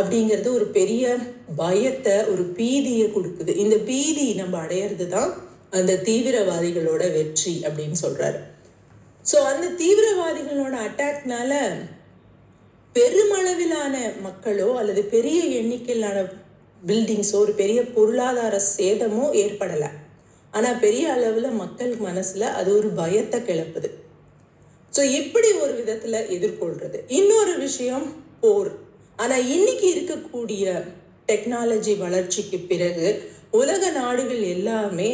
அப்படிங்கிறது ஒரு பெரிய பயத்தை ஒரு பீதியை கொடுக்குது. இந்த பீதி நம்ம அடையிறது தான் அந்த தீவிரவாதிகளோட வெற்றி அப்படின்னு சொல்கிறாரு ஸோ அந்த தீவிரவாதிகளோட அட்டாக்னால பெருமளவிலான மக்களோ அல்லது பெரிய எண்ணிக்கையிலான பில்டிங்ஸோ ஒரு பெரிய பொருளாதார சேதமோ ஏற்படலை. ஆனால் பெரிய அளவில் மக்கள் மனசில் அது ஒரு பயத்தை கிளப்புது. ஸோ இப்படி ஒரு விதத்தில் எதிர்கொள்கிறது இன்னொரு விஷயம் போர். ஆனால் இன்னைக்கு இருக்கக்கூடிய டெக்னாலஜி வளர்ச்சிக்கு பிறகு உலக நாடுகள் எல்லாமே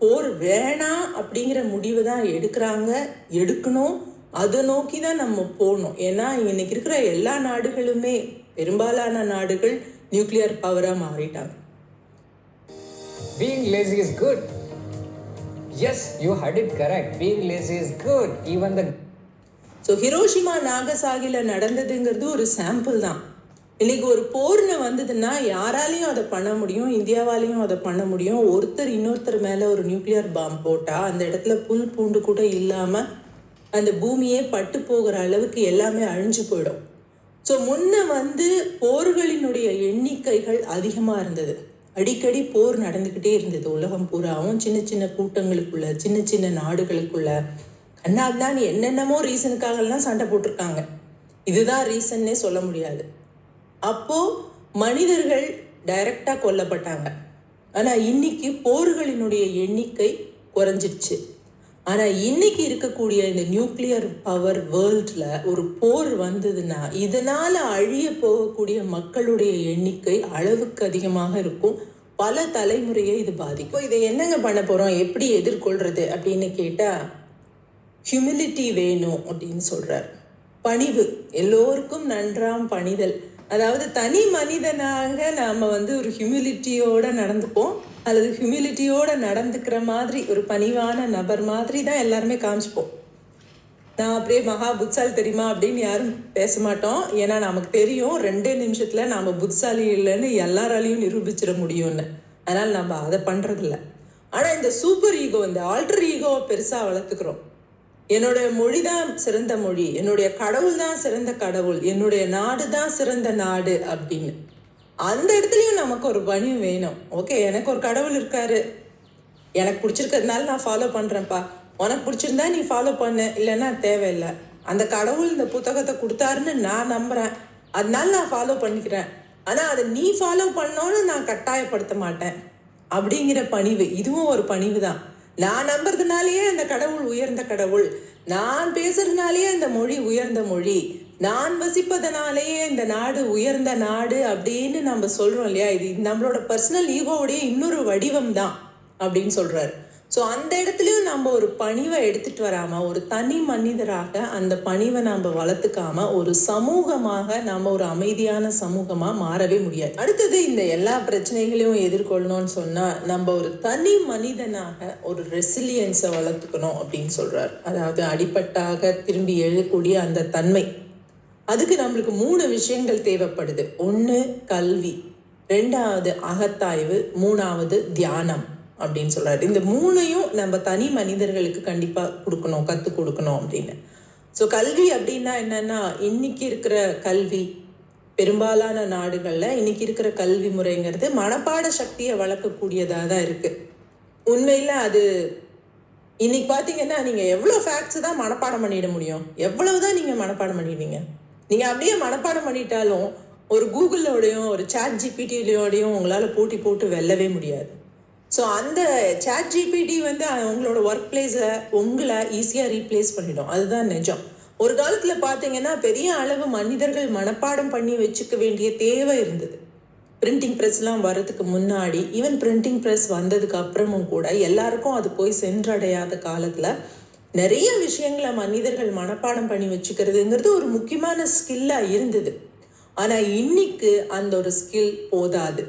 போர் வேணாம் அப்படிங்கிற முடிவு தான் எடுக்கிறாங்க எடுக்கணும் அதை நோக்கி தான் நம்ம போகணும் ஏன்னா இன்னைக்கு இருக்கிற எல்லா நாடுகளுமே பெரும்பாலான நாடுகள் நியூக்ளியர் பவராக மாறிட்டாங்க Being lazy is good. Yes, you heard it correct. Being lazy is good. Even the so Hiroshima நாகசாகில நடந்ததுங்கிறது ஒரு சாம்பிள் தான் இன்னைக்கு ஒரு போர்னு வந்ததுன்னா யாராலையும் அதை பண்ண முடியும் இந்தியாவாலையும் அதை பண்ண முடியும். ஒருத்தர் இன்னொருத்தர் மேலே ஒரு நியூக்ளியர் பாம் போட்டால் அந்த இடத்துல புல் பூண்டு கூட இல்லாமல் அந்த பூமியே பட்டு போகிற அளவுக்கு எல்லாமே அழிஞ்சு போயிடும். ஸோ முன்ன வந்து போர்களினுடைய எண்ணிக்கைகள் அதிகமாக இருந்தது. அடிக்கடி போர் நடந்துக்கிட்டே இருந்தது. உலகம் பூராவும் சின்ன சின்ன கூட்டங்களுக்குள்ள சின்ன சின்ன நாடுகளுக்குள்ள. கண்ணாதான் என்னென்னமோ ரீசனுக்காகலாம் சண்டை போட்டிருக்காங்க. இதுதான் ரீசன்னே சொல்ல முடியாது. அப்போது மனிதர்கள் டைரக்டாக கொல்லப்பட்டாங்க. ஆனால் இன்னைக்கு போர்களினுடைய எண்ணிக்கை குறைஞ்சிருச்சு ஆனால் இன்னைக்கு இருக்கக்கூடிய இந்த நியூக்ளியர் பவர் வேர்ல்டில் ஒரு போர் வந்ததுன்னா இதனால் அழிய போகக்கூடிய மக்களுடைய எண்ணிக்கை அளவுக்கு அதிகமாக இருக்கும். பல தலைமுறையை இது பாதிக்கும். இதை என்னங்க பண்ண போகிறோம் எப்படி எதிர்கொள்கிறது அப்படின்னு கேட்டால் ஹியூமிலிட்டி வேணும் அப்படின்னு சொல்கிறார் பணிவு. எல்லோருக்கும் நன்றாம் பணிதல். அதாவது தனி மனிதனாக நாம் வந்து ஒரு ஹியூமிலிட்டியோடு நடந்துப்போம். அல்லது ஹியூமிலிட்டியோடு நடந்துக்கிற மாதிரி ஒரு பணிவான நபர் மாதிரி தான் எல்லாருமே காமிச்சுப்போம். நான் அப்படியே மகா புட்சாலி தெரியுமா அப்படின்னு யாரும் பேச மாட்டோம். ஏன்னா நமக்கு தெரியும் ரெண்டே நிமிஷத்தில் நாம் புட்சாலி இல்லைன்னு எல்லாராலையும் நிரூபிச்சிட முடியும்னு. அதனால் நம்ம அதை பண்ணுறதில்ல ஆனால் இந்த சூப்பர் ஈகோ இந்த ஆல்டர் ஈகோவை பெருசாக வளர்த்துக்கிறோம். என்னுடைய மொழி தான் சிறந்த மொழி என்னுடைய கடவுள் தான் சிறந்த கடவுள் என்னுடைய நாடு தான் சிறந்த நாடு அப்படின்னு. அந்த இடத்துலையும் நமக்கு ஒரு பணிவு வேணும். ஓகே எனக்கு ஒரு கடவுள் இருக்காரு. எனக்கு பிடிச்சிருக்கிறதுனால நான் ஃபாலோ பண்ணுறேன்ப்பா உனக்கு பிடிச்சிருந்தா நீ ஃபாலோ பண்ணு. இல்லைன்னா தேவையில்லை. அந்த கடவுள் இந்த புத்தகத்தை கொடுத்தாருன்னு நான் நம்புகிறேன் அதனால நான் ஃபாலோ பண்ணிக்கிறேன். ஆனால் அதை நீ ஃபாலோ பண்ணோன்னு நான் கட்டாயப்படுத்த மாட்டேன். அப்படிங்கிற பணிவு இதுவும் ஒரு பணிவு தான் நான் நம்புறதுனாலேயே அந்த கடவுள் உயர்ந்த கடவுள். நான் பேசுறதுனாலேயே அந்த மொழி உயர்ந்த மொழி. நான் வசிப்பதனாலேயே இந்த நாடு உயர்ந்த நாடு அப்படின்னு நம்ம சொல்றோம் இல்லையா? இது நம்மளோட பர்சனல் ஈகோவுடைய இன்னொரு வடிவம் தான் அப்படின்னு சொல்றாரு. ஸோ அந்த இடத்துலையும் நம்ம ஒரு பணிவை எடுத்துட்டு வராமல் ஒரு தனி மனிதராக அந்த பணிவை நம்ம வளர்த்துக்காம ஒரு சமூகமாக நம்ம ஒரு அமைதியான சமூகமாக மாறவே முடியாது. அடுத்தது இந்த எல்லா பிரச்சனைகளையும் எதிர்கொள்ளணும்னு சொன்னால் நம்ம ஒரு தனி மனிதனாக ஒரு ரெசிலியன்ஸை வளர்த்துக்கணும் அப்படின்னு சொல்கிறார் அதாவது அடிப்பட்டாக திரும்பி எழக்கூடிய அந்த தன்மை. அதுக்கு நம்மளுக்கு மூணு விஷயங்கள் தேவைப்படுது. ஒன்று கல்வி. ரெண்டாவது அகத்தாய்வு. மூணாவது தியானம். அப்படின்னு சொல்கிறாரு இந்த மூணையும் நம்ம தனி மனிதர்களுக்கு கண்டிப்பாக கொடுக்கணும் கற்றுக் கொடுக்கணும் அப்படின்னு. ஸோ கல்வி அப்படின்னா என்னன்னா இன்னைக்கு இருக்கிற கல்வி பெரும்பாலான நாடுகளில் இன்னைக்கு இருக்கிற கல்வி முறைங்கிறது மனப்பாட சக்தியை வளர்க்கக்கூடியதாக தான் இருக்குது உண்மையில் அது இன்னைக்கு பார்த்தீங்கன்னா நீங்கள் எவ்வளோ ஃபேக்ட்ஸ் தான் மனப்பாடம் பண்ணிட முடியும்? எவ்வளவு தான் நீங்கள் மனப்பாடம் பண்ணிடுவீங்க? நீங்கள் அப்படியே மனப்பாடம் பண்ணிட்டாலும் ஒரு கூகுளோடையும் ஒரு சாட் ஜிபிடியோடையும் உங்களால் போட்டி போட்டு வெல்லவே முடியாது. ஸோ அந்த சாட் ஜிபிடி வந்து உங்களோட ஒர்க் பிளேஸை உங்களை ஈஸியாக ரீப்ளேஸ் பண்ணிடும். அதுதான் நிஜம். ஒரு காலத்தில் பார்த்தீங்கன்னா பெரிய அளவு மனிதர்கள் மனப்பாடம் பண்ணி வச்சுக்க வேண்டிய தேவை இருந்தது. பிரிண்டிங் ப்ரெஸ்லாம் வர்றதுக்கு முன்னாடி ஈவன் பிரிண்டிங் ப்ரெஸ் வந்ததுக்கு அப்புறமும் கூட எல்லாருக்கும் அது போய் சென்றடையாத காலத்தில் நிறைய விஷயங்களை மனிதர்கள் மனப்பாடம் பண்ணி வச்சுக்கிறதுங்கிறது ஒரு முக்கியமான ஸ்கில்லாக இருந்தது. ஆனால் இன்னைக்கு அந்த ஒரு ஸ்கில் போதாது.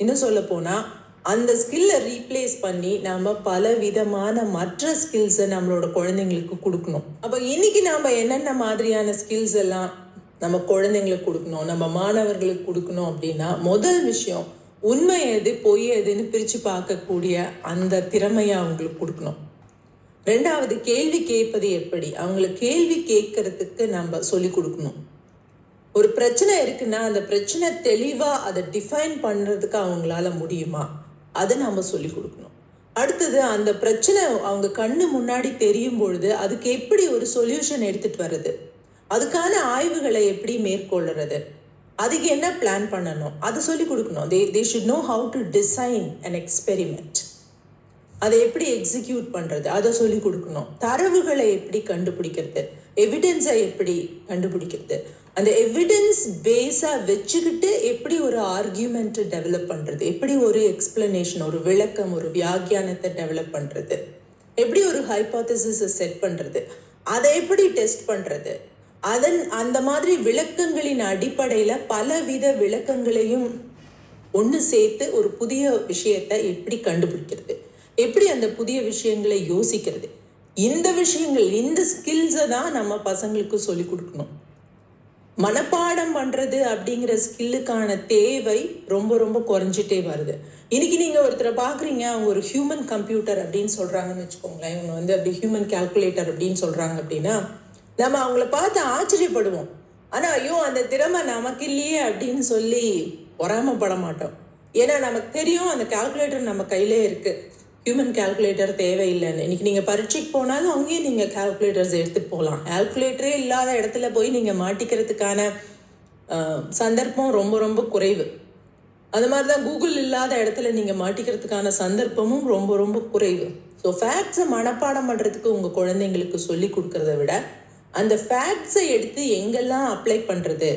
இன்னும் சொல்ல போனால் அந்த ஸ்கில்லை ரீப்ளேஸ் பண்ணி நம்ம பல விதமான மற்ற ஸ்கில்ஸை நம்மளோட குழந்தைங்களுக்கு கொடுக்கணும். அப்போ இன்னைக்கு நாம் என்னென்ன மாதிரியான ஸ்கில்ஸ் எல்லாம் நம்ம குழந்தைங்களுக்கு கொடுக்கணும் நம்ம மாணவர்களுக்கு கொடுக்கணும் அப்படின்னா முதல் விஷயம் உண்மை எது பொய் எதுன்னு பிரித்து பார்க்கக்கூடிய அந்த திறமையை அவங்களுக்கு கொடுக்கணும். ரெண்டாவது கேள்வி கேட்பது எப்படி? அவங்கள கேள்வி கேட்கறதுக்கு நம்ம சொல்லி கொடுக்கணும். ஒரு பிரச்சனை இருக்குன்னா அந்த பிரச்சனை தெளிவாக அதை டிஃபைன் பண்ணுறதுக்கு அவங்களால முடியுமா? அதை நாம் சொல்லி கொடுக்கணும். அடுத்தது அந்த பிரச்சனை அவங்க கண்ணு முன்னாடி தெரியும் பொழுது அதுக்கு எப்படி ஒரு சொல்யூஷன் எடுத்துட்டு வர்றது? அதுக்கான ஆய்வுகளை எப்படி மேற்கொள்ளுறது அதுக்கு என்ன பிளான் பண்ணணும்? அது சொல்லி கொடுக்கணும். They they should know how to design and experiment அதை எப்படி எக்ஸிக்யூட் பண்ணுறது அதை சொல்லி கொடுக்கணும். தரவுகளை எப்படி கண்டுபிடிக்கிறது? எவிடென்ஸை எப்படி கண்டுபிடிக்கிறது? அந்த எவிடன்ஸ் பேஸாக வச்சுக்கிட்டு எப்படி ஒரு ஆர்கியூமெண்ட்டை டெவலப் பண்ணுறது எப்படி ஒரு எக்ஸ்பிளனேஷன் ஒரு விளக்கம் ஒரு வியாக்கியானத்தை டெவலப் பண்ணுறது எப்படி ஒரு ஹைபாத்தசிஸை செட் பண்ணுறது அதை எப்படி டெஸ்ட் பண்ணுறது அதன் அந்த மாதிரி விளக்கங்களின் அடிப்படையில் பலவித விளக்கங்களையும் ஒன்று சேர்த்து ஒரு புதிய விஷயத்தை எப்படி கண்டுபிடிக்கிறது? எப்படி அந்த புதிய விஷயங்களை யோசிக்கிறது? இந்த விஷயங்கள் இந்த ஸ்கில்ஸை தான் நம்ம பசங்களுக்கு சொல்லி கொடுக்கணும். மனப்பாடம் பண்ணுறது அப்படிங்கிற ஸ்கில்லுக்கான தேவை ரொம்ப ரொம்ப குறைஞ்சிட்டே வருது. இன்னைக்கு நீங்கள் ஒருத்தரை பார்க்குறீங்க அவங்க ஒரு ஹியூமன் கம்ப்யூட்டர் அப்படின்னு சொல்கிறாங்கன்னு வச்சுக்கோங்களேன். இவங்க வந்து அப்படி ஹியூமன் கால்குலேட்டர் அப்படின்னு சொல்கிறாங்க அப்படின்னா நம்ம அவங்கள பார்த்து ஆச்சரியப்படுவோம். ஆனால் ஐயோ அந்த திறமை நமக்கு இல்லையே அப்படின்னு சொல்லி பொறாமப்பட மாட்டோம். ஏன்னா நமக்கு தெரியும் அந்த கால்குலேட்டர் நம்ம கையிலே இருக்குது ஹியூமன் கால்குலேட்டர் தேவையில்லைன்னு. இன்றைக்கி நீங்கள் பரீட்சைக்கு போனாலும் அங்கேயே நீங்கள் கால்குலேட்டர்ஸ் எடுத்துகிட்டு போகலாம். கால்குலேட்டரே இல்லாத இடத்துல போய் நீங்கள் மாட்டிக்கிறதுக்கான சந்தர்ப்பம் ரொம்ப ரொம்ப குறைவு. அது மாதிரி தான் கூகுள் இல்லாத இடத்துல நீங்கள் மாட்டிக்கிறதுக்கான சந்தர்ப்பமும் ரொம்ப ரொம்ப குறைவு. ஸோ ஃபேக்ட்ஸை மனப்பாடம் பண்ணுறதுக்கு உங்கள் குழந்தைங்களுக்கு சொல்லி கொடுக்கறத விட அந்த ஃபேக்ட்ஸை எடுத்து எங்கெல்லாம் அப்ளை பண்ணுறது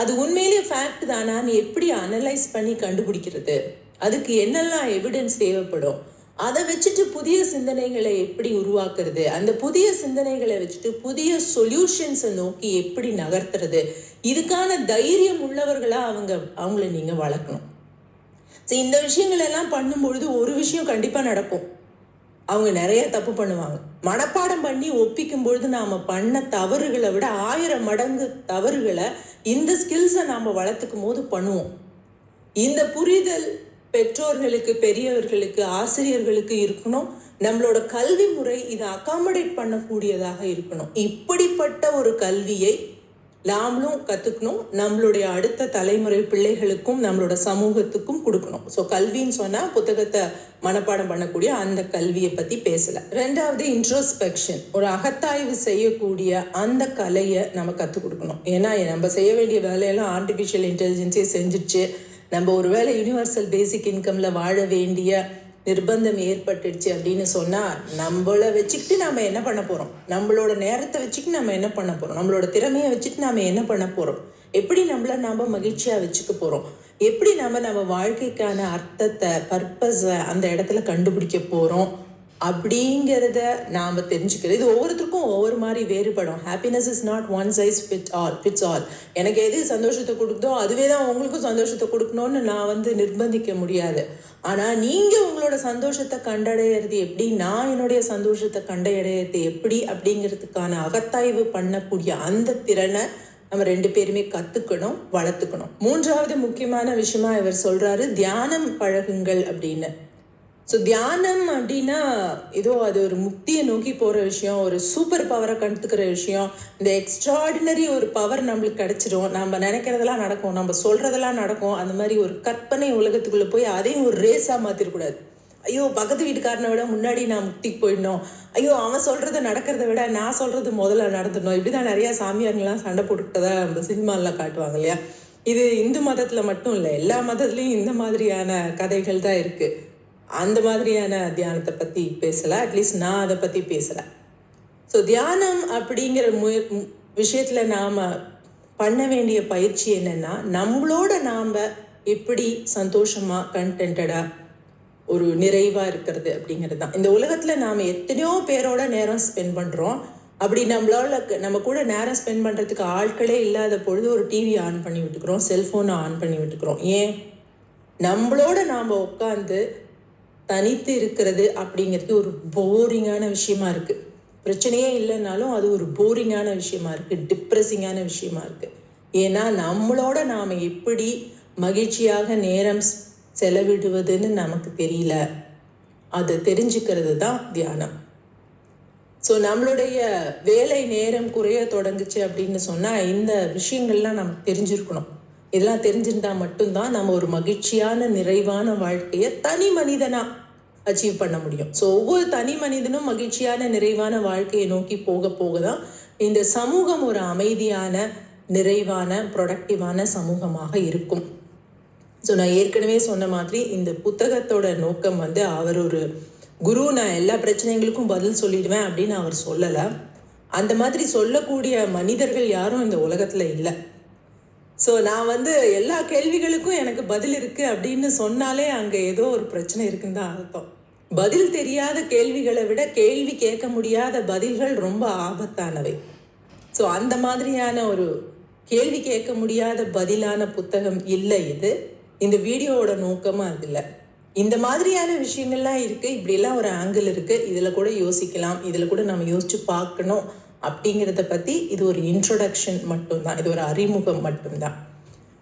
அது உண்மையிலேயே ஃபேக்ட் தானான்னு எப்படி அனலைஸ் பண்ணி கண்டுபிடிக்கிறது? அதுக்கு என்னெல்லாம் எவிடன்ஸ் தேவைப்படும்? அதை வச்சுட்டு புதிய சிந்தனைகளை எப்படி உருவாக்குறது? அந்த புதிய சிந்தனைகளை வச்சுட்டு புதிய சொல்யூஷன்ஸை நோக்கி எப்படி நகர்த்துறது? இதுக்கான தைரியம் உள்ளவர்களாக அவங்க அவங்கள நீங்கள் வளர்க்கணும். ஸோ இந்த விஷயங்கள் எல்லாம் பண்ணும்பொழுது ஒரு விஷயம் கண்டிப்பாக நடக்கும். அவங்க நிறைய தப்பு பண்ணுவாங்க. மனப்பாடம் பண்ணி ஒப்பிக்கும் பொழுது நாம் பண்ண தவறுகளை விட ஆயிரம் மடங்கு தவறுகளை இந்த ஸ்கில்ஸை நாம் வளர்த்துக்கும் போது பண்ணுவோம். இந்த புரிதல் பெற்றோர்களுக்கு பெரியவர்களுக்கு ஆசிரியர்களுக்கு இருக்கணும். நம்மளோட கல்வி முறை இதை அகாமடேட் பண்ணக்கூடியதாக இருக்கணும். இப்படிப்பட்ட ஒரு கல்வியை நாமளும் கற்றுக்கணும் நம்மளுடைய அடுத்த தலைமுறை பிள்ளைகளுக்கும் நம்மளோட சமூகத்துக்கும் கொடுக்கணும். ஸோ கல்வின்னு சொன்னால் புத்தகத்தை மனப்பாடம் பண்ணக்கூடிய அந்த கல்வியை பற்றி பேசலை. ரெண்டாவது இன்ட்ரோஸ்பெக்ஷன் ஒரு அகத்தாய்வு செய்யக்கூடிய அந்த கலையை நம்ம கற்றுக் கொடுக்கணும். ஏன்னா நம்ம செய்ய வேண்டிய வேலையெல்லாம் ஆர்டிஃபிஷியல் இன்டெலிஜென்ஸே செஞ்சிச்சு நம்ம ஒருவேளை யூனிவர்சல் பேசிக் இன்கம்ல வாழ வேண்டிய நிர்பந்தம் ஏற்பட்டுடுச்சு அப்படின்னு சொன்னால் நம்மள வச்சுக்கிட்டு நாம் என்ன பண்ண போகிறோம் நம்மளோட நேரத்தை வச்சுக்கிட்டு நம்ம என்ன பண்ண போகிறோம் நம்மளோட திறமையை வச்சுட்டு நாம் என்ன பண்ண போகிறோம் எப்படி நம்மள நாம் மகிழ்ச்சியாக வச்சுக்க போகிறோம் எப்படி நாம் நம்ம வாழ்க்கைக்கான அர்த்தத்தை பர்பஸை அந்த இடத்துல கண்டுபிடிக்க போகிறோம் அப்படிங்கிறத நாம் தெரிஞ்சுக்கிறது. இது ஒவ்வொருத்தருக்கும் ஒவ்வொரு மாதிரி வேறுபடும். Happiness is not one size fit all fits all எனக்கு எது சந்தோஷத்தை கொடுக்குதோ அதுவே தான் உங்களுக்கும் சந்தோஷத்தை கொடுக்கணும்னு நான் வந்து நிர்பந்திக்க முடியாது. ஆனால் நீங்கள் உங்களோட சந்தோஷத்தை கண்டடையிறது எப்படி? நான் என்னுடைய சந்தோஷத்தை கண்டடையிறது எப்படி? அப்படிங்கிறதுக்கான அகத்தாய்வு பண்ணக்கூடிய அந்த திறனை நம்ம ரெண்டு பேருமே கற்றுக்கணும் வளர்த்துக்கணும். மூன்றாவது முக்கியமான விஷயமா இவர் சொல்கிறாரு தியானம் பழகுங்கள் அப்படின்னு. ஸோ தியானம் அப்படின்னா ஏதோ அது ஒரு முக்தியை நோக்கி போகிற விஷயம் ஒரு சூப்பர் பவரை கற்றுக்கிற விஷயம். இந்த எக்ஸ்ட்ராடினரி ஒரு பவர் நம்மளுக்கு கிடச்சிரும். நம்ம நினைக்கிறதெல்லாம் நடக்கும் நம்ம சொல்கிறதெல்லாம் நடக்கும். அந்த மாதிரி ஒரு கற்பனை உலகத்துக்குள்ளே போய் அதையும் ஒரு ரேஸாக மாற்றிடக்கூடாது ஐயோ பக்கத்து வீட்டுக்காரனை விட முன்னாடி நான் முக்திக்கு போயிடணும். ஐயோ அவன் சொல்கிறத நடக்கிறத விட நான் சொல்கிறது முதல்ல நடந்துடணும். இப்படி தான் நிறையா சாமியாருங்களாம் சண்டை போட்டுக்கிட்டதா நம்ம சினிமாலாம் காட்டுவாங்க இல்லையா? இது இந்து மதத்தில் மட்டும் இல்லை எல்லா மதத்துலேயும் இந்த மாதிரியான கதைகள் தான் இருக்குது அந்த மாதிரியான தியானத்தை பற்றி பேசலை. அட்லீஸ்ட் நான் அதை பற்றி பேசலை. ஸோ தியானம் அப்படிங்கிற முய விஷயத்தில் நாம் பண்ண வேண்டிய பயிற்சி என்னென்னா நம்மளோட நாம் எப்படி சந்தோஷமாக கண்டென்டாக ஒரு நிறைவாக இருக்கிறது அப்படிங்கிறது தான். இந்த உலகத்தில் நாம் எத்தனையோ பேரோட நேரம் ஸ்பெண்ட் பண்ணுறோம் அப்படி நம்மளால நம்ம கூட நேரம் ஸ்பெண்ட் பண்ணுறதுக்கு ஆட்களே இல்லாத பொழுது ஒரு டிவி ஆன் பண்ணி விட்டுக்கிறோம் செல்ஃபோனை ஆன் பண்ணி விட்டுக்கிறோம். ஏன்? நம்மளோட நாம் உட்காந்து தனித்து இருக்கிறது அப்படிங்கிறது ஒரு போரிங்கான விஷயமா இருக்கு. பிரச்சனையே இல்லைனாலும் அது ஒரு போரிங்கான விஷயமா இருக்கு டிப்ரெஸிங்கான விஷயமா இருக்கு. ஏன்னா நம்மளோட நாம் எப்படி மகிழ்ச்சியாக நேரம் செலவிடுவதுன்னு நமக்கு தெரியல. அதை தெரிஞ்சுக்கிறது தான் தியானம். ஸோ நம்மளுடைய வேலை நேரம் குறைய தொடங்குச்சு அப்படின்னு சொன்னால் இந்த விஷயங்கள்லாம் நமக்கு தெரிஞ்சிருக்கணும். இதெல்லாம் தெரிஞ்சிருந்தா மட்டும்தான் நம்ம ஒரு மகிழ்ச்சியான நிறைவான வாழ்க்கையை தனி மனிதனா அச்சீவ் பண்ண முடியும். ஸோ ஒவ்வொரு தனி மனிதனும் மகிழ்ச்சியான நிறைவான வாழ்க்கையை நோக்கி போக போக தான் இந்த சமூகம் ஒரு அமைதியான நிறைவான ப்ரொடக்டிவான சமூகமாக இருக்கும். ஸோ நான் ஏற்கனவே சொன்ன மாதிரி இந்த புத்தகத்தோட நோக்கம் வந்து அவர் ஒரு குரு நான் எல்லா பிரச்சனைகளுக்கும் பதில் சொல்லிடுவேன் அப்படின்னு அவர் சொல்லலை. அந்த மாதிரி சொல்லக்கூடிய மனிதர்கள் யாரும் இந்த உலகத்தில் இல்லை. ஸோ நான் வந்து எல்லா கேள்விகளுக்கும் எனக்கு பதில் இருக்குது அப்படின்னு சொன்னாலே அங்கே ஏதோ ஒரு பிரச்சனை இருக்குன்னு தான் அர்த்தம். பதில் தெரியாத கேள்விகளை விட கேள்வி கேட்க முடியாத பதில்கள் ரொம்ப ஆபத்தானவை. ஸோ அந்த மாதிரியான ஒரு கேள்வி கேட்க முடியாத பதிலான புத்தகம் இல்லை இது. இந்த வீடியோவோட நோக்கமாக அது இல்லை. இந்த மாதிரியான விஷயங்கள்லாம் இருக்குது இப்படிலாம் ஒரு ஆங்கிள் இருக்குது இதில் கூட யோசிக்கலாம். இதில் கூட நம்ம யோசித்து பார்க்கணும். அப்படிங்கிறத பற்றி இது ஒரு இன்ட்ரொடக்ஷன் மட்டும்தான். இது ஒரு அறிமுகம் மட்டும்தான்.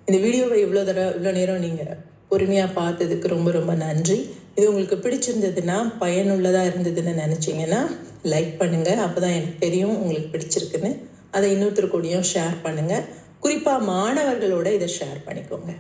இந்த வீடியோவை இவ்வளோ தடவை இவ்வளோ நேரம் நீங்கள் பொறுமையாக பார்த்ததுக்கு ரொம்ப ரொம்ப நன்றி. இது உங்களுக்கு பிடிச்சிருந்ததுன்னா பயனுள்ளதாக இருந்ததுன்னு நினச்சிங்கன்னா லைக் பண்ணுங்கள் அப்போ தான் எனக்கு தெரியும் உங்களுக்கு பிடிச்சிருக்குன்னு. அதை இன்னொருத்தர் கூடயும் ஷேர் பண்ணுங்கள் குறிப்பாக மாணவர்களோட இதை ஷேர் பண்ணிக்கோங்க.